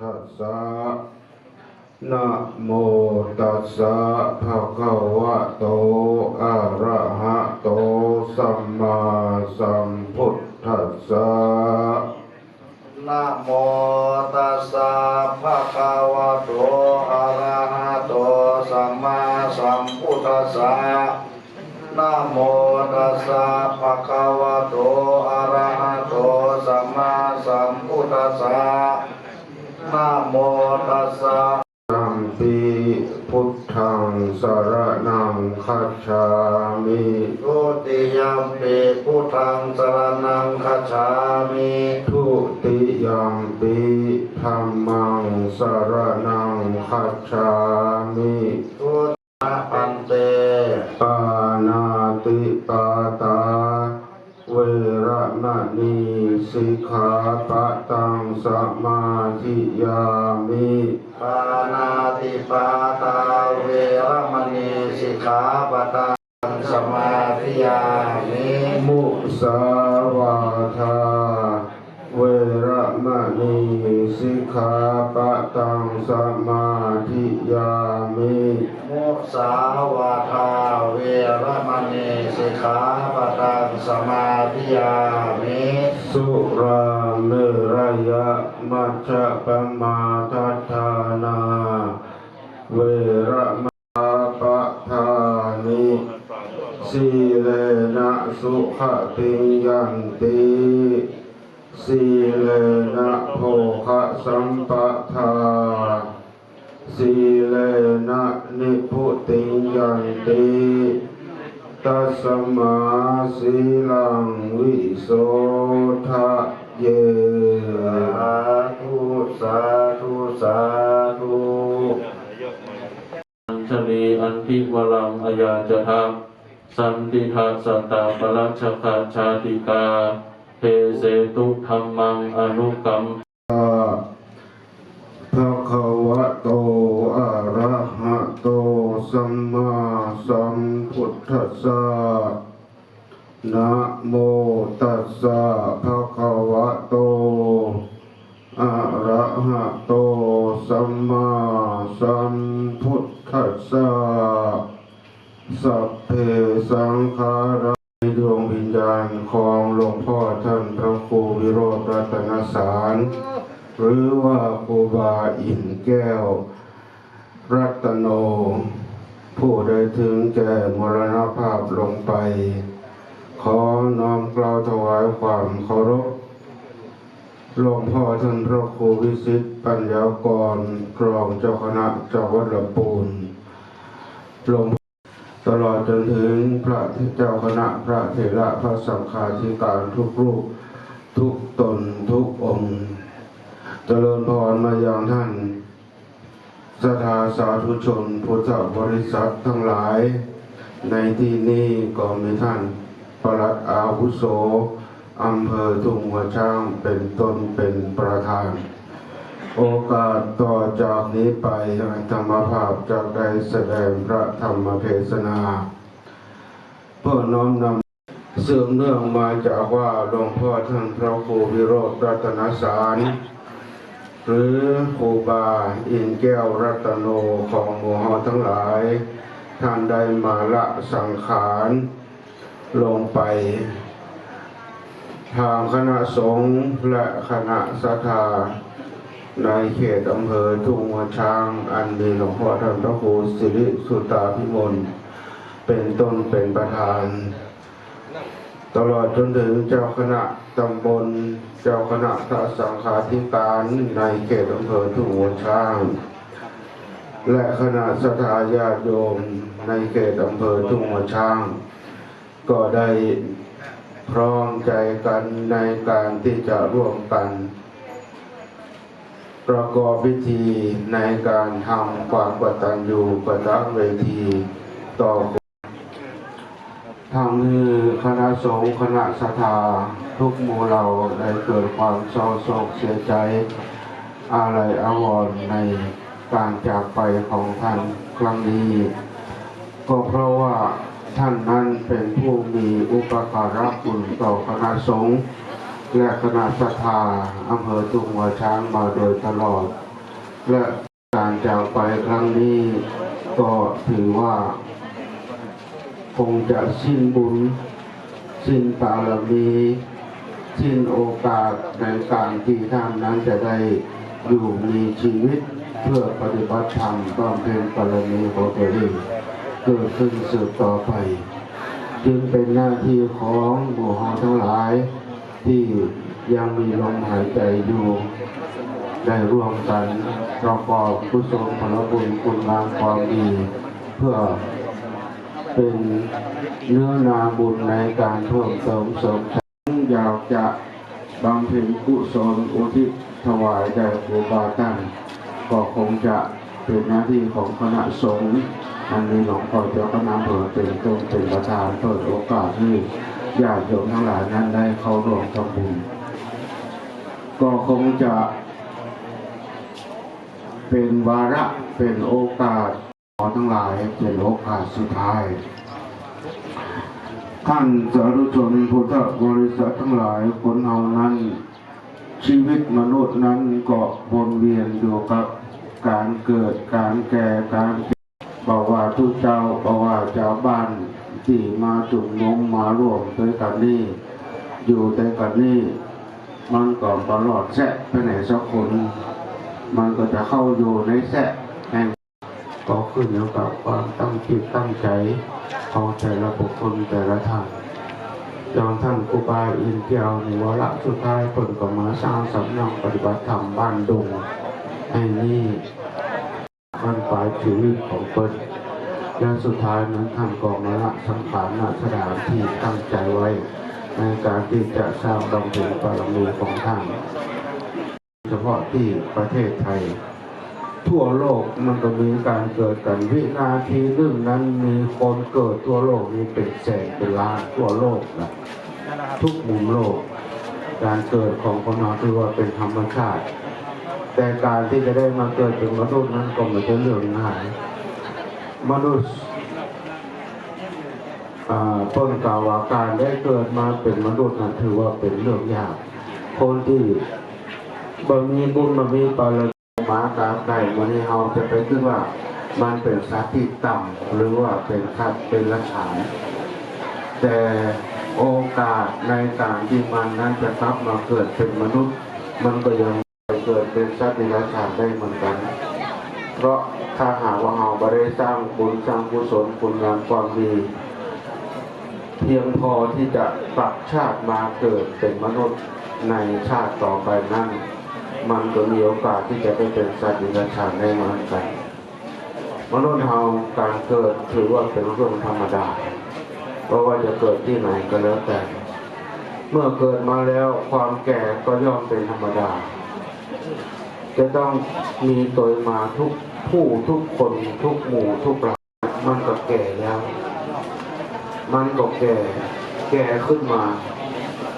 ทัสสะนะโมตัสสะภะคะวะโต อะระหะโต สัมมาสัมพุทธัสสะนะโมตัสสะภะคะวะโต อะระหะโต สัมมาสัมพุทธัสสะนะโมตัสสะภะคะวะโต อะระหะโต สัมมาสัมพุทธัสสะ นะโมตัสสะตัมปีพุทธังสรณังคัจฉามิทุติยัมปิพุทธังสรณังคัจฉามิทุติยัมปีธัมมังสรณังคัจฉามิ สิกขาปะตังสมาธิยามิปานาติปาตาเวรมณีสิกขาปะตังสมาธิยามิมุสาวาทาเวรมณีสิกขาปะตังสมาธิยามิมุสาวาทาเวรมณีสิกขาปะตังสมา สุราเมรยะมัจจปมาทัฏานาเวรมะปะทานิสีเลนะสุขติยันติสีเลนะโภคะสัมปทาสีเลนะนิพุติยันติ ตัสมาสีลังวิโสทะเยสาธุสาธุสาธุอัญชลีอันพิวรังอายาจทักสันติทัสสตาปรัชชคาชาติกาเทเสตุธรรมังอนุกรรมภะคะวะโตอะระหะโต สัมมาสัมพุทธัสสะนะโมตัสสะภะคะวะโต อะระหะโต สัมมาสัมพุทธัสสะสัพเพสังขาราดวงวิญญาณของหลวงพ่อท่านพระครูวิโรจน์รัตนสาร หรือว่าครูบาอินแก้ว รัตโน ผู้ได้ถึง แก่มรณภาพลงไป ขอน้อมกล่าวถวายความเคารพหลวงพ่อท่านพระครูวิสิตปัญญากรกรองเจ้าคณะจังหวัดลำปูนหลวงตลอดจนถึงพระเจ้าคณะพระเถระพระสังฆาธิการทุกรูปทุกตนทุกองค์ เจริญพรมาอย่างท่าน สถาสาธุชนพุทธบริษัททั้งหลาย ในที่นี้ก็มีท่านปลัดอาวุโสอำเภอทุ่งหัวช้างเป็นต้นเป็นประธาน โอกาสต่อจากนี้ไปธรรมภาพจากได้แสดงพระธรรมเทศนา เพื่อน้อมนำเสืบเนื่องมาจากว่าหลวงพ่อท่านพระครูวิโรจน์รัตนสาร หรือครูบาอินแก้วรัตโนของหมู่เฮาทั้งหลาย ท่านได้มาละสังขารลงไป ทางคณะสงฆ์และคณะสัทธาในเขตอำเภอทุ่งหัวช้าง อันมีหลวงพ่อท่านพระครูสิริสุตาพิมลเป็นต้นเป็นประธาน ตลอดจนถึงเจ้าคณะตำบล เจ้าคณะพระสังฆาธิการในเขตอำเภอทุ่งหัวช้าง และคณะสถาญาติโยมในเขตอำเภอทุ่งหัวช้าง ก็ได้พร้อมใจกันในการที่จะร่วมกัน ประกอบพิธีในการทำความกตัญญูกตเวที ต่อ ทางนี้คณะสงฆ์คณะสถาทุกหมู่เราได้เกิดความเศร้าโศกเสียใจอะไรอาวรณ์ในการจากไปของท่านครั้งนี้ก็เพราะว่าท่านนั้นเป็นผู้มีอุปการะคุณต่อคณะสงฆ์และคณะศรัทธาอำเภอตุงหัวช้างมาโดยตลอด และการจากไปครั้งนี้ก็ถือว่า คงจะสิ้นบุญ สิ้นบารมีสิ้นโอกาสในการที่ท่านนั้นจะได้อยู่มีชีวิตเพื่อปฏิบัติธรรมบำเพ็ญบารมีของตัวเองเกิดขึ้นสืบต่อไป จึงเป็นหน้าที่ของหมู่เฮาทั้งหลาย ที่ยังมีลมหายใจอยู่ได้ร่วมกันประกอบกุศลผลบุญคุณงามความดี เพื่อ เป็นเนื้อนาบุญในการเพิ่มเติมเสริมสร้งอยากจะบำเพ็ญกุศลอุทิศถวายแด่ครูบาท่านก็คงจะเป็นหน้าที่ของคณะสงฆ์อันนี้หลวงพ่อเจ้าคณะอำเภอเป็นต้นเป็นประธานเปิดโอกาสให้ญาติโยมทั้งหลายนั้นได้เข้าร่วมทำบุญก็คงจะเป็นวาระเป็นโอกาส ขอทั้งหลายเป็นโอกาสสุดท้าย ท่านสาธุชนพุทธบริษัททั้งหลายคนเฮานั้น ชีวิตมนุษย์นั้นก็วนเวียนอยู่กับการเกิดการแก่การเจ็บบอกว่าทุกเจ้าบอกว่าเจ้าบ้านที่มาจุ่มนมมาร่วมด้วยกันนี่อยู่ด้วยกันนี่มันก็ตลอดแสะไปไหนสักคน มันก็จะเข้าอยู่ในแสะ ก็ขึ้นอยู่กับความตั้งจิตตั้งใจของแต่ละบุคคลแต่ละท่านอย่างท่านครูบาอินเดียวในวาระสุดท้ายเปิดก็มาสร้างสำนักปฏิบัติธรรมบ้านดงแห่งนี้มันปลายชีวิตของเปิดและสุดท้ายนั้นท่านก็มาละสังขารนาสถานที่ตั้งใจไว้ ในการที่จะสร้างบำเพ็ญบารมีของท่านเฉพาะที่ประเทศไทย ทั่วโลกมันก็มีการเกิดกันวินาทีหนึ่งนั้นมีคนเกิดทั่วโลกมีเป็นแสนเป็นล้านทั่วโลกนะทุกมุมโลก การเกิดของคนเราถือว่าเป็นธรรมชาติ แต่การที่จะได้มาเกิดเป็นมนุษย์นั้นก็ไม่ใช่เรื่องง่ายมนุษย์อ่าต้นกล่าวว่าการได้เกิดมาเป็นมนุษย์นั้นถือว่าเป็นเรื่องยาก คนที่บ่มีบุญบ่มีบารมี หมากาไก่วันนี้เราจะไปคิดว่ามันเป็นสัตว์ที่ต่ำหรือว่าเป็นสัตว์เป็นละฉานแต่โอกาสในการที่มันนั้นจะกลับมาเกิดเป็นมนุษย์ มันก็ยังเกิดเป็นสัตว์ที่ละฉานได้เหมือนกัน เพราะถ้าหากว่าเราไม่ได้สร้างบุญสร้างกุศลคุณงามความดี เพียงพอที่จะปรับชาติมาเกิดเป็นมนุษย์ในชาติต่อไปนั้น มันก็มีโอกาสที่จะได้เป็นสัตว์ดิบชานได้เหมือนกันมนุษย์เราการเกิดถือว่าเป็นเรื่องธรรมดา เพราะว่าจะเกิดที่ไหนก็แล้วแต่ เมื่อเกิดมาแล้วความแก่ก็ย่อมเป็นธรรมดา จะต้องมีตัวมาทุกผู้ทุกคนทุกหมู่ทุกหลังมันก็แก่แล้ว มันก็แก่แก่ขึ้นมา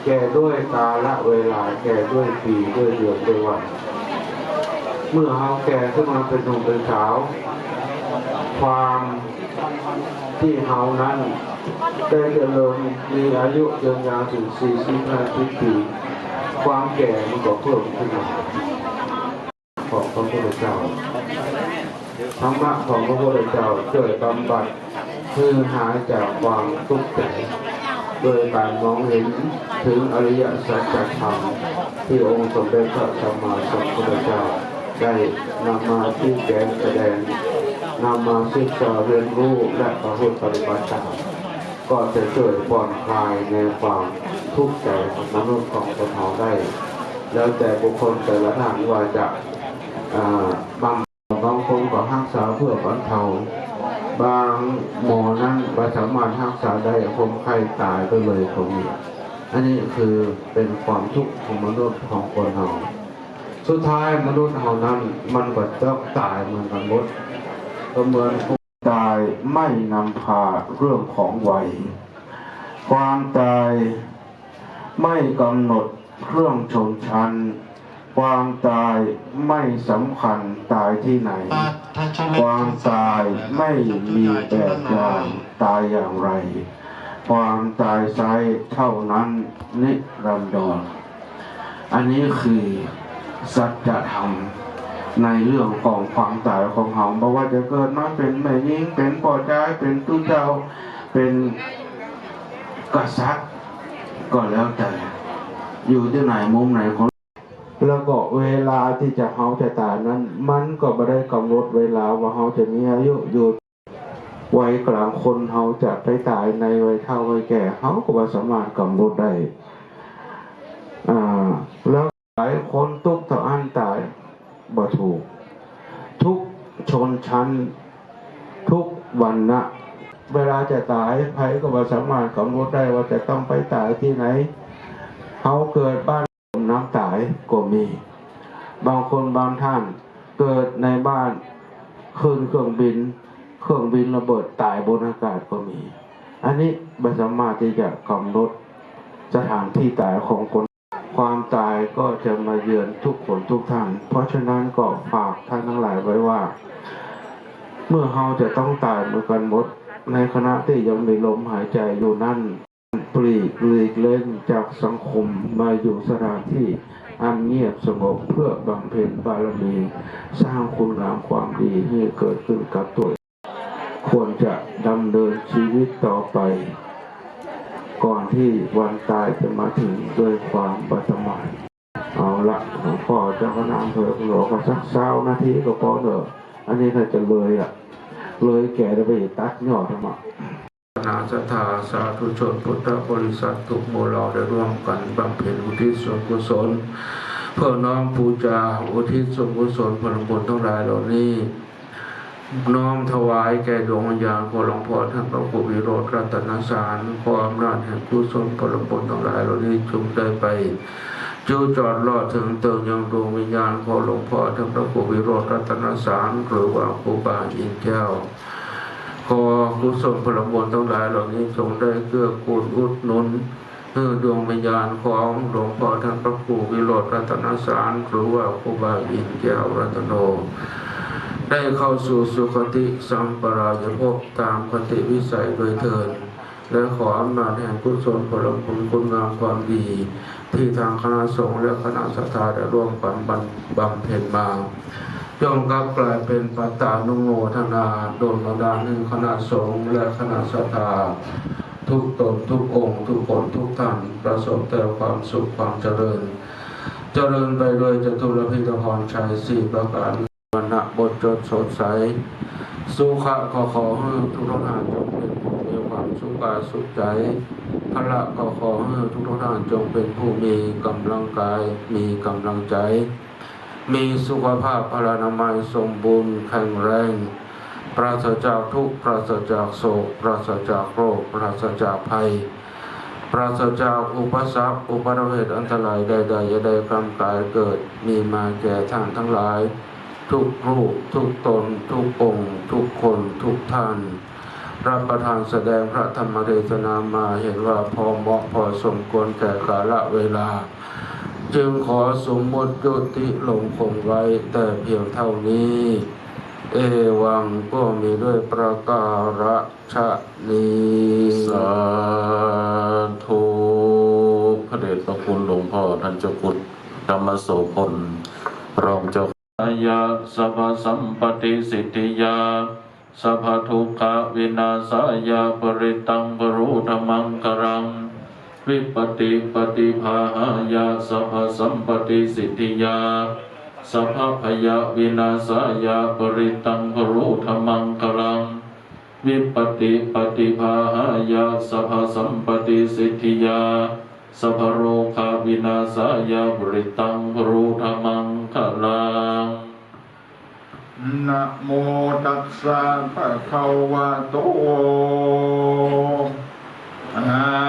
แก่ด้วยกาละเวลา แก่ด้วยปีด้วยเดือนด้วยวัน เมื่อเฮาแก่ขึ้นมาเป็นหนุ่มเป็นสาว ความที่เฮานั้นได้เจริญมีอายุยืนยาวถึงสี่สิบห้าปี ความแก่มันก็เพิ่มขึ้นมาของพระพุทธเจ้าธรรมะของพระพุทธเจ้าช่วยบำบัดคือหายจากความทุกข์ใจ โดยการมองเห็นถึงอริยสัจธรรมที่องค์สมเด็จพระสัมมาสัมพุทธเจ้าได้นำมาที่แกงแสดงนำมาศึกษาเรียนรู้และประพฤติปฏิบัติตามก็จะช่วยผ่อนคลายในความทุกข์ใจของมนุษย์ของคนเราได้ แล้วแต่บุคคลแต่ละท่านว่าจะอ่าบำบางคนก็รักษาเพื่อบรรเทา บางหมอนั้นไม่สามารถรักษาได้คนไข้ตายไปเลยก็มีอันนี้คือเป็นความทุกข์ของมนุษย์ของคนเราสุดท้ายมนุษย์เรานั้นมันก็ต้องตายเหมือนกันหมดก็เหมือนตายไม่นำพาเรื่องของวัย ความตายไม่กำหนดเครื่องชนชั้น ความตายไม่สำคัญตายที่ไหน ความตายไม่มีแบบอย่างตายอย่างไร ความตายไซเท่านั้นนิรันดร อันนี้คือสัจธรรมในเรื่องของความตายของเขาเพราะว่าจะเกิดมาเป็นแม่ยิงเป็นป่อใจายเป็นตู้เจ้าเป็นกษัตริย์ก็แล้วแต่อยู่ที่ไหนมุมไหนของ แล้วก็เวลาที่จะเขาจะตายนั้น มันก็ไม่ได้กำหนดเวลาว่าเขาจะมีอายุอยู่วัยกลางคนเขาจะไปตายในวัยเฒ่าวัยแก่เขาก็บ่สามารถกำหนดได้อ่าแล้วหลายคนทุกต่ออันตายบ่ถูก ทุกชนชั้น ทุกวันนะเวลาจะตายใครก็บ่สามารถกำหนดได้ว่าจะต้องไปตายที่ไหนเขาเกิดบ้าน ก็มี บางคนบางท่านเกิดในบ้านขึ้นเครื่องบิน เครื่องบินระเบิดตายบนอากาศก็มี อันนี้ไม่สามารถที่จะกำหนดสถานที่ตายของคน ความตายก็จะมาเยือนทุกคนทุกท่าน เพราะฉะนั้นก็ฝากท่านทั้งหลายไว้ว่า เมื่อเราจะต้องตายเหมือนกันหมด ในขณะที่ยังมีลมหายใจอยู่นั่นปลีกหลีกเล่นจากสังคมมาอยู่สถานที่ อันเงียบสงบเพื่อบำเพ็ญบารมี สร้างคุณงามความดีให้เกิดขึ้นกับตัวควรจะดำเนินชีวิตต่อไป ก่อนที่วันตายจะมาถึงด้วยความบัตรมาเอาละหลวงพ่อเจ้าคณะอำเภอหลวงก็สักเช้านาทีก็พอเถอะอันนี้ถ้าจะเลยอะ เลยแก่จะไปตัดยอดทำไม นาสถาสาธุชนพุทธบริษัททุกโมเราได้ร่วมกันบำเพ็ญอุทิศส่วนกุศล เพื่อน้อมปูจาอุทิศส่วนกุศลผลบุญทั้งหลายเหล่านี้น้อมถวายแก่ดวงวิญญาณของหลวงพ่อท่านพระครูวิโรธรัตนสารขออำนาจแห่งกุศลผลบุญทั้งหลายเหล่านี้จงได้ไปจูจอดรอดถึงเติมยังดวงวิญญาณของหลวงพ่อท่านพระครูวิโรธรัตนสารหรือว่าครูบาอินแก้ว ขอกุศลผลบุญทั้งหลายเหล่านี้จงได้เกื้อกูลอุดหนุนเพื่อดวงวิญญาณของหลวงพ่อท่านพระครูวิโรธรัตนสารหรือว่าครูบาอินแก้วรัตโน ได้เข้าสู่สุคติสัมปรายภพตามคติวิสัยโดยเทินและขออำนาจแห่งกุศลผลบุญคุณงามความดี ที่ทางคณะสงฆ์และคณะสัตยาได้ร่วมกันบำบำเพ็ญมา จงกลับกลายเป็นปัตตานุโมทนาโดนบันดาลให้คณะสงฆ์และคณะสัตยาทุกตนทุกองค์ ทุกคนทุกท่านประสบแต่ความสุขความเจริญ เจริญไปโดวยจตุรพิธพรชัยสี่ประการวันณะบทจดสดใส สุขะก็ขอให้ทุกท่านจงเป็นผู้มีความสุขกายสุขใจพละก็ขอให้ทุกท่านจงเป็นผู้มีกำลังกายมีกำลังใจ มีสุขภาพพลานามัยสมบูรณ์แข็งแรง ปราศจากทุกข์ปราศจากโศก ปราศจากโรค ปราศจากภัย ปราศจากอุปสรรคอุปสรรคเหตุอันตรายใดๆอย่าได้กำกายเกิดมีมาแก่ท่านทั้งหลาย ทุกรูปทุกตน ทุกองค์ ทุกคนทุกท่านรับประทานแสดงพระธรรมเทศนามาเห็นว่าพอเหมาะพอสมควรแก่กาลเวลา จึงขอสมมติยุติลงคงไว้แต่เพียงเท่านี้ เอวังก็มีด้วยประการฉะนี้สาธุพระเดชพระคุณหลวงพ่อท่านเจ้าคุณธรรมโสพลรองเจ้าอายะสัพสัมปติสิทธิยาสัพทุกขวินาศายาปริตังปรุธรรมังกรัง วิปติปฏิภาหายาสัพพสัมปติสิทธิยาสัพพพยาวินาศายาปริตังปรุธรรมังกรัง วิปติปฏิภาหายาสัพพสัมปติสิทธิยาสัพโรคาวินาศายาบริตังปรุธรรมังคลังนะโมตัสสะภะคะวะโตอะ